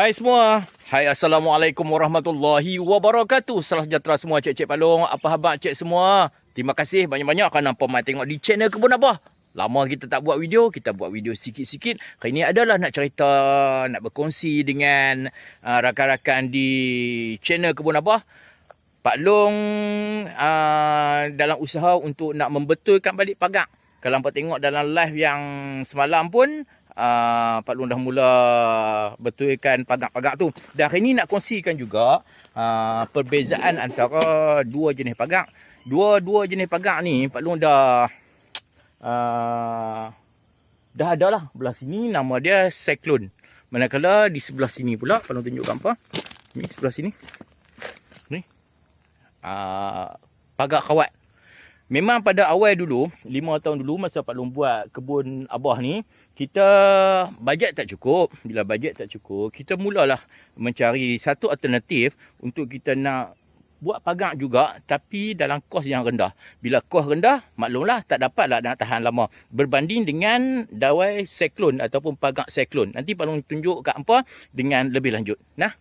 Hai semua. Hai Assalamualaikum warahmatullahi wabarakatuh. Salam sejahtera semua cik-cik palung. Apa khabar cik semua? Terima kasih banyak-banyak kerana pemai tengok di channel Kebun Abah. Lama kita tak buat video, kita buat video sikit-sikit. Kali ini adalah nak cerita, nak berkongsi dengan uh, rakan-rakan di channel Kebun Abah. Pak Long uh, dalam usaha untuk nak membetulkan balik pagak. Kalau hampa tengok dalam live yang semalam pun, uh, Pak Long dah mula betulkan pagak-pagak tu. Dan hari ni nak kongsikan juga uh, perbezaan antara dua jenis pagak. Dua-dua jenis pagak ni Pak Long dah uh, dah ada lah. Belah sini nama dia Cyclone. Manakala di sebelah sini pula, Pak Long tunjuk gambar. Ni sebelah sini. Ni. Uh, pagak kawat. Memang pada awal dulu, lima tahun dulu masa Pak Long buat kebun Abah ni, kita bajet tak cukup. Bila bajet tak cukup, kita mulalah mencari satu alternatif untuk kita nak buat pagar juga tapi dalam kos yang rendah. Bila kos rendah, maklumlah tak dapatlah nak tahan lama. Berbanding dengan dawai seklon ataupun pagar seklon. Nanti Pak Long tunjuk kat hampa dengan lebih lanjut. Nah.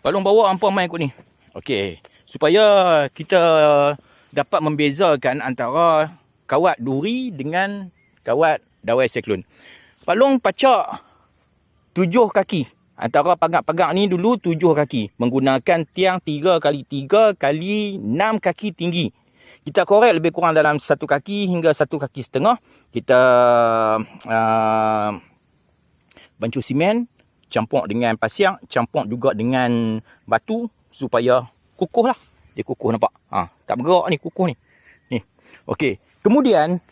Pak Long bawa hampa main kot ni. Okey. Supaya kita dapat membezakan antara kawat duri dengan kawat dawai seklon. Pak Long pacak tujuh kaki Antara pagar-pagar ni dulu tujuh kaki. Menggunakan tiang tiga kali tiga kali enam kaki tinggi. Kita korek lebih kurang dalam satu kaki hingga satu kaki setengah. Kita uh, bancuh simen. Campur dengan pasir. Campur juga dengan batu. Supaya kukuh lah. Dia kukuh nampak. Ha, tak bergerak ni kukuh ni. Ni. Okey. Kemudian.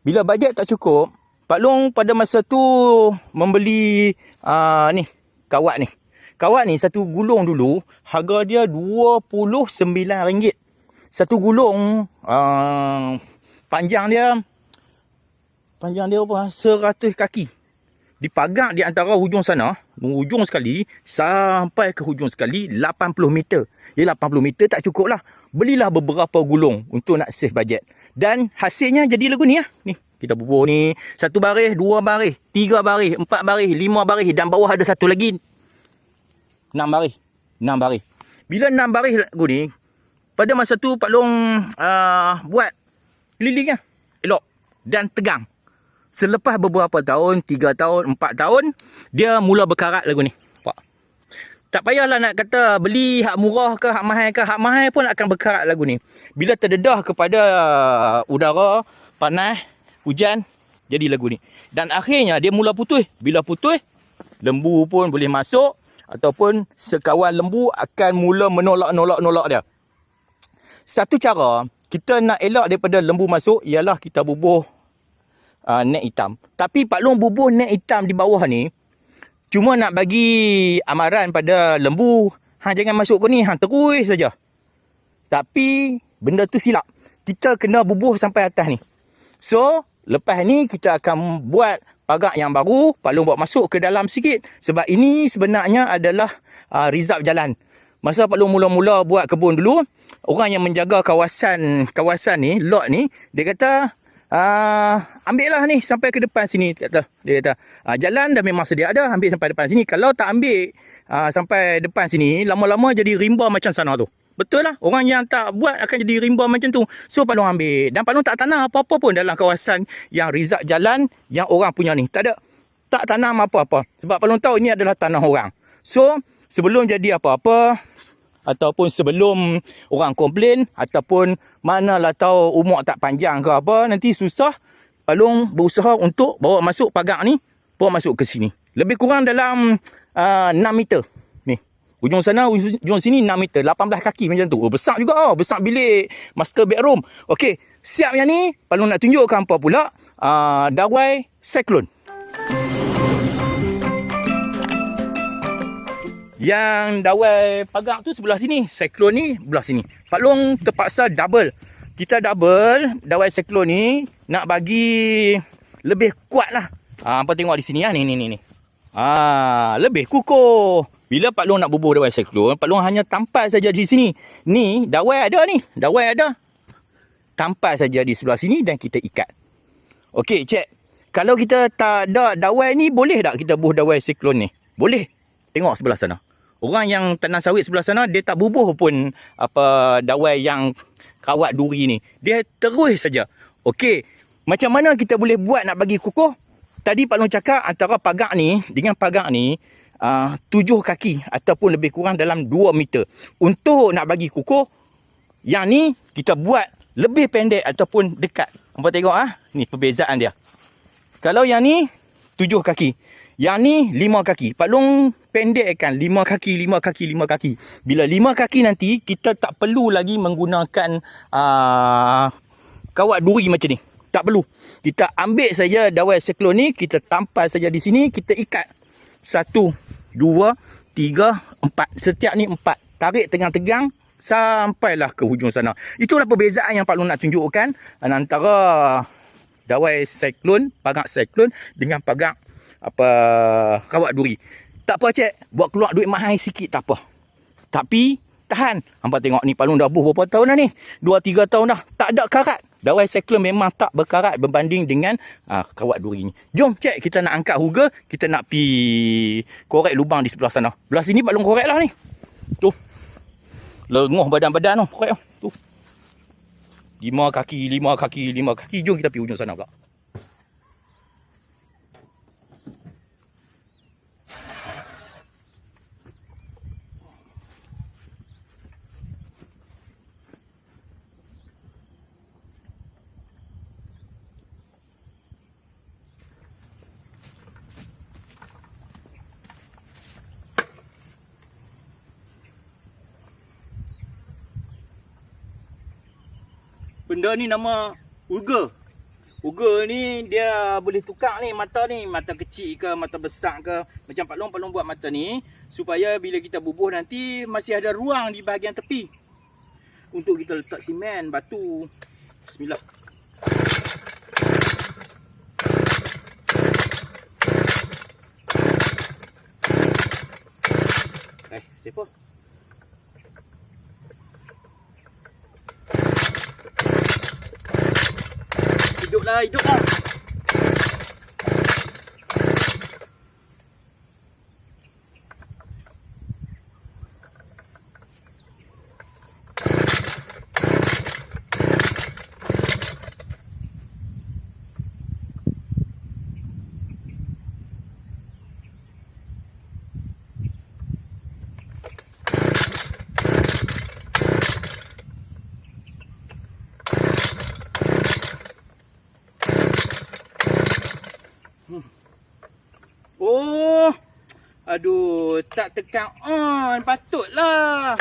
Bila bajet tak cukup. Pak Long pada masa tu membeli uh, ni kawat ni. Kawat ni satu gulung dulu harga dia RM29. Satu gulung uh, panjang dia panjang dia apa? 100 kaki. Dipagak di antara hujung sana, hujung sekali sampai ke hujung sekali 80 meter. Ya 80 meter tak cukup lah. Belilah beberapa gulung untuk nak save bajet. Dan hasilnya jadi lagu ni lah. Ni. Kita bubur ni satu baris, dua baris, tiga baris, empat baris, lima baris dan bawah ada satu lagi. Enam baris. Enam baris. Bila enam baris lagu ni, pada masa tu Pak Long uh, buat keliling lah. Elok. Dan tegang. Selepas beberapa tahun, tiga tahun, empat tahun, dia mula berkarat lagu ni. Pak. Tak payahlah nak kata beli hak murah ke, hak mahal ke, hak mahal pun akan berkarat lagu ni. Bila terdedah kepada udara, panas, hujan jadi lagu ni. Dan akhirnya dia mula putus. Bila putus lembu pun boleh masuk ataupun sekawan lembu akan mula menolak-nolak-nolak dia. Satu cara kita nak elak daripada lembu masuk ialah kita bubuh uh, net hitam. Tapi Pak Long bubuh net hitam di bawah ni cuma nak bagi amaran pada lembu hang jangan masuk ke ni hang terus saja. Tapi benda tu silap. Kita kena bubuh sampai atas ni. So Lepas ni kita akan buat pagar yang baru, Pak Long buat masuk ke dalam sikit. Sebab ini sebenarnya adalah uh, reserve jalan. Masa Pak Long mula-mula buat kebun dulu, orang yang menjaga kawasan kawasan ni, lot ni, dia kata, uh, ambil lah ni sampai ke depan sini. Dia kata, dia kata uh, jalan dah memang sedia ada, ambil sampai depan sini. Kalau tak ambil uh, sampai depan sini, lama-lama jadi rimba macam sana tu. Betul lah. Orang yang tak buat akan jadi rimba macam tu. So, Pak Long ambil. Dan Pak Long tak tanam apa-apa pun dalam kawasan yang rizak jalan yang orang punya ni. Tak ada. Tak tanam apa-apa. Sebab Pak Long tahu ini adalah tanah orang. So, sebelum jadi apa-apa, ataupun sebelum orang komplain, ataupun manalah tahu umur tak panjang ke apa, nanti susah, Pak Long berusaha untuk bawa masuk pagar ni, bawa masuk ke sini. Lebih kurang dalam uh, 6 meter. Ujung sana, ujung sini 6 meter. 18 kaki macam tu. Oh, besar juga. Oh. Besar bilik master bedroom. Okey. Siap yang ni. Kalau nak tunjukkan apa pula. Uh, dawai Cyclone. Yang dawai pagar tu sebelah sini. Cyclone ni belah sini. Pak Long terpaksa double. Kita double dawai Cyclone ni. Nak bagi lebih kuat lah. Uh, apa tengok di sini ya. Ni, ni, ni. ni. Ah, lebih kukuh. Bila Pak Long nak bubuh dawai siklon, Pak Long hanya tampal saja di sini. Ni, dawai ada ni. Dawai ada. Tampal saja di sebelah sini dan kita ikat. Okey, cek. Kalau kita tak ada dawai ni, boleh tak kita bubuh dawai siklon ni? Boleh. Tengok sebelah sana. Orang yang tanam sawit sebelah sana dia tak bubuh pun apa dawai yang kawat duri ni. Dia terus saja. Okey, macam mana kita boleh buat nak bagi kukuh? Tadi Pak Long cakap antara pagar ni dengan pagar ni uh, tujuh kaki ataupun lebih kurang dalam dua meter. Untuk nak bagi kukuh, yang ni kita buat lebih pendek ataupun dekat. Nampak tengok ah, ni perbezaan dia. Kalau yang ni tujuh kaki. Yang ni lima kaki. Pak Long pendekkan lima kaki, lima kaki, lima kaki. Bila lima kaki nanti, kita tak perlu lagi menggunakan uh, kawat duri macam ni. Tak perlu. Kita ambil saja dawai siklon ni, kita tampal saja di sini, kita ikat. Satu, dua, tiga, empat. Setiap ni empat. Tarik tegang-tegang sampailah ke hujung sana. Itulah perbezaan yang Pak Long nak tunjukkan antara dawai siklon, pagak siklon dengan pagak apa kawat duri. Tak apa cik, buat keluar duit mahal sikit tak apa. Tapi tahan. Hampa tengok ni Pak Long dah buh berapa tahun dah ni? Dua tiga tahun dah. Tak ada karat. Dawai cyclone memang tak berkarat berbanding dengan uh, kawat duri ni. Jom cek kita nak angkat huga, kita nak pi korek lubang di sebelah sana. Belah sini Pak Long korek lah ni. Tu. Lengoh badan-badan tu. Korek tu. Lima kaki, lima kaki, lima kaki. Jom kita pi hujung sana pula. Benda ni nama uga. Uga ni dia boleh tukar ni mata ni, mata kecil ke, mata besar ke. Macam Pak Long, Pak Long buat mata ni supaya bila kita bubuh nanti masih ada ruang di bahagian tepi. Untuk kita letak simen, batu. Bismillah. ーイド tak tekan on. Patutlah.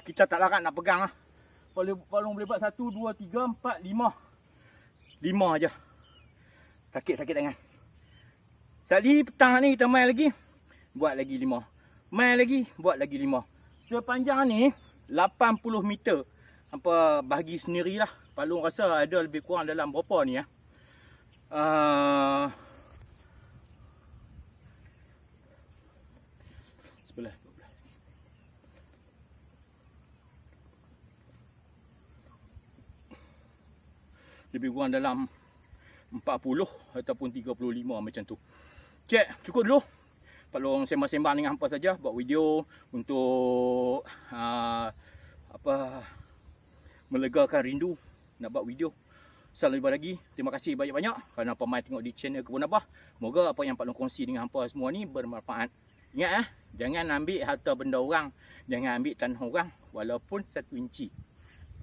Kita tak larat nak pegang lah. Paling paling boleh buat satu, dua, tiga, empat, lima. Lima aja. Sakit-sakit tangan. Sekali petang ni kita main lagi. Buat lagi lima. Main lagi, buat lagi lima. Sepanjang ni 80 meter. Hampa bahagi sendirilah. Palung rasa ada lebih kurang dalam berapa ni ya. Uh, Lebih kurang dalam 40 ataupun 35 macam tu. Cek, cukup dulu. Kalau sembang-sembang dengan hampa saja buat video untuk uh, apa melegakan rindu nak buat video. Salam jumpa lagi. Terima kasih banyak-banyak kerana pemain tengok di channel Kebun Abah. Moga apa yang Pak Long kongsi dengan hampa semua ni bermanfaat. Ingat eh, jangan ambil harta benda orang, jangan ambil tanah orang walaupun satu inci.